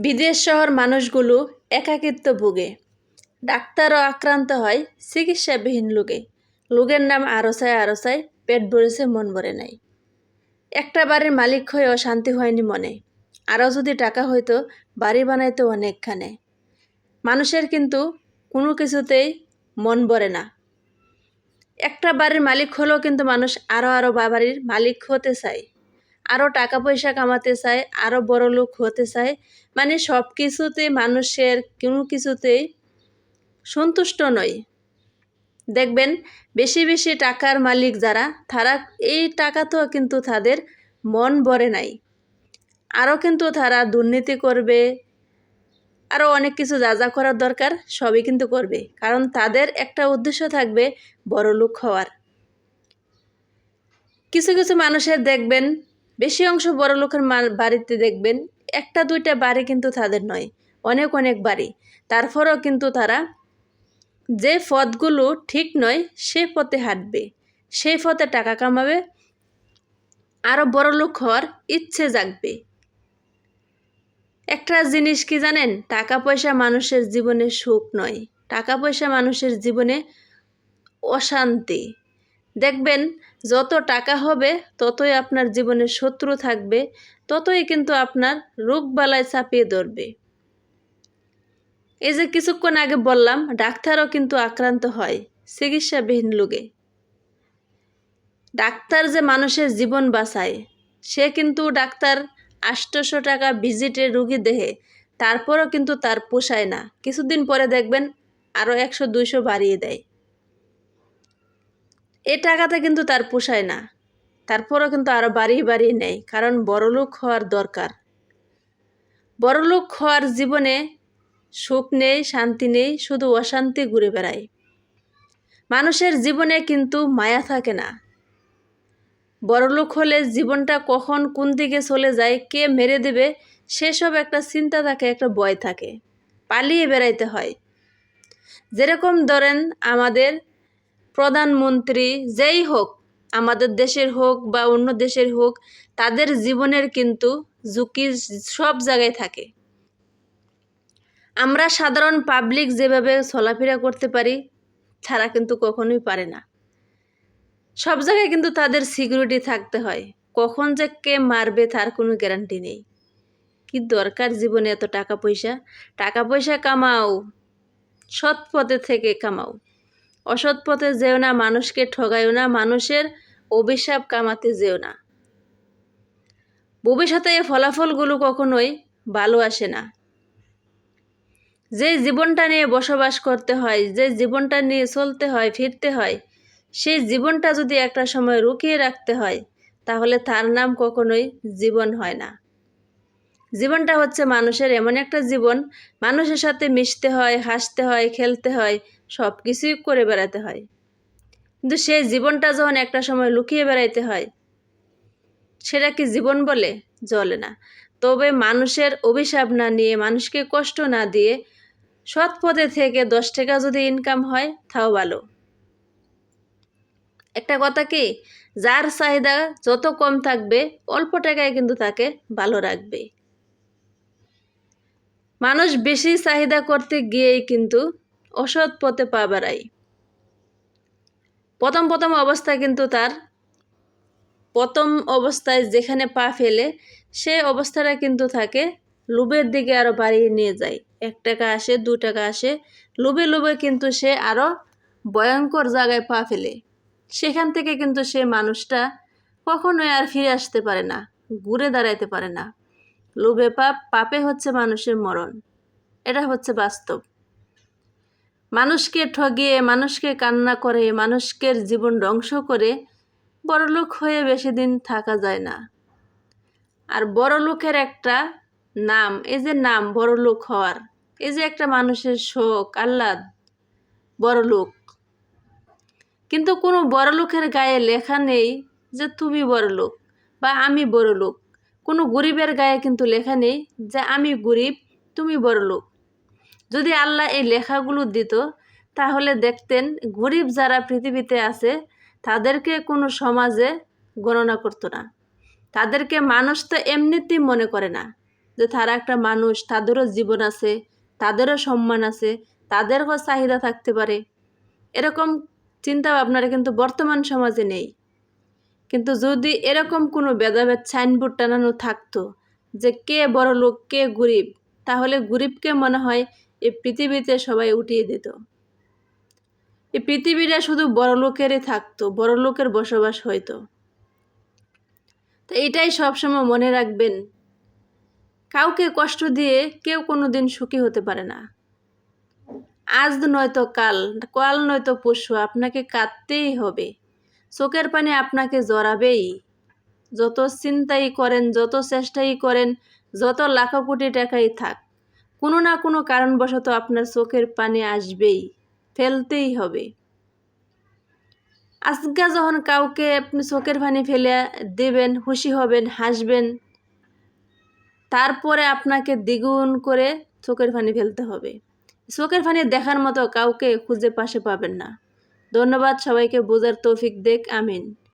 বিদেশ শহর মানুষগুলো একাকিত্ব ভোগে। ডাক্তারও আক্রান্ত হয় চিকিৎসাবিহীন লোকে। লোকের নাম আরসায় আরসায় পেট ভরেছে, মন ভরে নাই। একটা বাড়ির মালিক হয়েও শান্তি হয়নি মনে। আরও যদি টাকা হইতো, বাড়ি বানাইতো অনেকখানে। মানুষের কিন্তু কোনো কিছুতেই মন ভরে না। একটা বাড়ির মালিক হলেও কিন্তু মানুষ আরও আরও বাড়ির মালিক হতে চায়। আরও টাকা পয়সা কামাতে চায় আরও বড় লোক হতে চায় মানে সব কিছুতে মানুষের কোনো কিছুতেই সন্তুষ্ট নয়। দেখবেন, বেশি বেশি টাকার মালিক যারা, তারা এই টাকা তো কিন্তু তাদের মন ভরে নাই। আরও কিন্তু তারা দুর্নীতি করবে আরও অনেক কিছু যা যা করার দরকার সবই কিন্তু করবে, কারণ তাদের একটা উদ্দেশ্য থাকবে বড় লোক হওয়ার। কিছু কিছু মানুষের দেখবেন বেশি অংশ বড় লোকের বাড়িতে দেখবেন, একটা দুইটা বাড়ি কিন্তু তাদের নয়, অনেক অনেক বাড়ি। তারপরেও কিন্তু তারা যে পথগুলো ঠিক নয়, সে পথে হাঁটবে, সেই পথে টাকা কামাবে আরও বড় লোক হওয়ার ইচ্ছে জাগবে। একটা জিনিস কি জানেন? টাকা পয়সা মানুষের জীবনে সুখ নয়, টাকা পয়সা মানুষের জীবনে অশান্তি। দেখবেন যত টাকা হবে, ততই আপনার জীবনে শত্রু থাকবে, ততই কিন্তু আপনার রোগ বালায় চাপিয়ে ধরবে। এই যে কিছুক্ষণ আগে বললাম, ডাক্তারও কিন্তু আক্রান্ত হয় চিকিৎসাবিহীন লোকে। ডাক্তার যে মানুষের জীবন বাঁচায়, সে কিন্তু ডাক্তার আষ্টশো টাকা ভিজিটে রুগী দেহে, তারপরও কিন্তু তার পোষায় না। কিছুদিন পরে দেখবেন আরও একশো, দুইশো বাড়িয়ে দেয়। এ টাকাতে কিন্তু তার পোষায় না। তারপরও কিন্তু আরও বাড়িয়ে বাড়িয়ে নেয়, কারণ বড়লোক হওয়ার দরকার। বড়লোক হওয়ার জীবনে সুখ নেই, শান্তি নেই, শুধু অশান্তি ঘুরে বেড়ায়। মানুষের জীবনে কিন্তু মায়া থাকে না। বড়লোক হলে জীবনটা কখন কোন দিকে চলে যায়, কে মেরে দেবে, সেসব একটা চিন্তা থাকে, একটা ভয় থাকে। পালিয়ে বেড়াইতে হয়। যেরকম ধরেন আমাদের প্রধানমন্ত্রী যেই হোক, আমাদের দেশের হোক বা অন্য দেশের হোক, তাদের জীবনের কিন্তু ঝুঁকি সব জায়গায় থাকে। আমরা সাধারণ পাবলিক যেভাবে চলাফেরা করতে পারি ছাড়া কিন্তু কখনোই পারে না। সব জায়গায় কিন্তু তাদের সিকিউরিটি থাকতে হয়। কখন যে কে মারবে তার কোনো গ্যারান্টি নেই। কি দরকার জীবনে এত টাকা পয়সা? টাকা পয়সা কামাও, সৎ পথে থেকে কামাও। অসৎ পথে যেও না, মানুষকে ঠগাইও না, মানুষের অভিশাপ কামাতে যেও না। ভবিষ্যতে এই ফলাফলগুলো কখনোই ভালো আসে না। যে জীবনটা নিয়ে বসবাস করতে হয়, যে জীবনটা নিয়ে চলতে হয়, ফিরতে হয়, সেই জীবনটা যদি একটা সময় রুকিয়ে রাখতে হয়, তাহলে তার নাম কখনোই জীবন হয় না। জীবনটা হচ্ছে মানুষের এমন একটা জীবন, মানুষের সাথে মিশতে হয়, হাসতে হয়, খেলতে হয় সব কিছুই করে বেড়াতে হয়। কিন্তু সেই জীবনটা যখন একটা সময় লুকিয়ে বেড়াইতে হয়, সেটা কি জীবন বলে? জলে না। তবে মানুষের অভিশাপ না নিয়ে, মানুষকে কষ্ট না দিয়ে সৎ পথে থেকে দশ টাকা যদি ইনকাম হয়, তাও ভালো। একটা কথা কি? যার চাহিদা যত কম থাকবে, অল্প টাকায় কিন্তু তাকে ভালো রাখবে। মানুষ বেশি চাহিদা করতে গিয়েই কিন্তু অসৎ পথে পা বাড়ায় প্রথম প্রথম অবস্থায় কিন্তু তার। প্রথম অবস্থায় যেখানে পা ফেলে, সে অবস্থাটা কিন্তু থাকে লোভের দিকে আরও বাড়িয়ে নিয়ে যায়। এক টাকা আসে, দু টাকা আসে, লোভে লোভে কিন্তু সে আরও ভয়ঙ্কর জায়গায় পা ফেলে। সেখান থেকে কিন্তু সে মানুষটা কখনোই আর ফিরে আসতে পারে না, ঘুরে দাঁড়াইতে পারে না। লোভে পাপ পাপে হচ্ছে মানুষের মরণ। এটা হচ্ছে বাস্তব। মানুষকে ঠগিয়ে মানুষকে কান্না করে মানুষকে জীবন ধ্বংস করে বড়লোক হয়ে বেশি দিন থাকা যায় না। আর বড় লোকের একটা নাম, এই যে নাম বড় লোক হওয়ার, এই যে একটা মানুষের শোক, আহ্লাদ বড় লোক কিন্তু কোনো বড় লোকের গায়ে লেখা নেই যে তুমি বড় লোক বা আমি বড় লোক কোনো গরিবের গায়ে কিন্তু লেখা নেই যে আমি গরিব, তুমি বড় লোক যদি আল্লাহ এই লেখাগুলো দিত, তাহলে দেখতেন গরিব যারা পৃথিবীতে আছে, তাদেরকে কোনো সমাজে গণনা করতো না। তাদেরকে মানুষ তো এমনিতেই মনে করে না যে তারা একটা মানুষ, তাদেরও জীবন আছে, তাদেরও সম্মান আছে, তাদেরও চাহিদা থাকতে পারে। এরকম চিন্তা ভাবনাটা কিন্তু বর্তমান সমাজে নেই। কিন্তু যদি এরকম কোনো ভেদাভেদ, সাইনবোর্ড টানানো থাকতো যে কে বড় লোক কে গরিব, তাহলে গরিবকে মনে হয় এই পৃথিবীতে সবাই উঠিয়ে দিত। এই পৃথিবীটা শুধু বড় লোকেরই থাকতো, বড় লোকের বসবাস হইতো। তো এটাই সবসময় মনে রাখবেন, কাউকে কষ্ট দিয়ে কেউ কোনো দিন সুখী হতে পারে না। আজ নয়তো কাল কাল নয়তো পশু আপনাকে কাঁদতেই হবে। চোখের পানি আপনাকে জড়াবেই। যত চিন্তাই করেন, যত চেষ্টাই করেন, যত লাখো কোটি টাকাই থাক কোনো না কোনো কারণবশত আপনার চোখের পানি আসবেই, ফেলতেই হবে। আজকে যখন কাউকে আপনি চোখের পানি ফেলে দেবেন, খুশি হবেন, হাসবেন, তারপরে আপনাকে দ্বিগুণ করে চোখের পানি ফেলতে হবে। চোখের পানি দেখার মতো কাউকে খুঁজে পাশে পাবেন না। ধন্যবাদ, সবাইকে বোঝার তৌফিক দেখ, আমিন।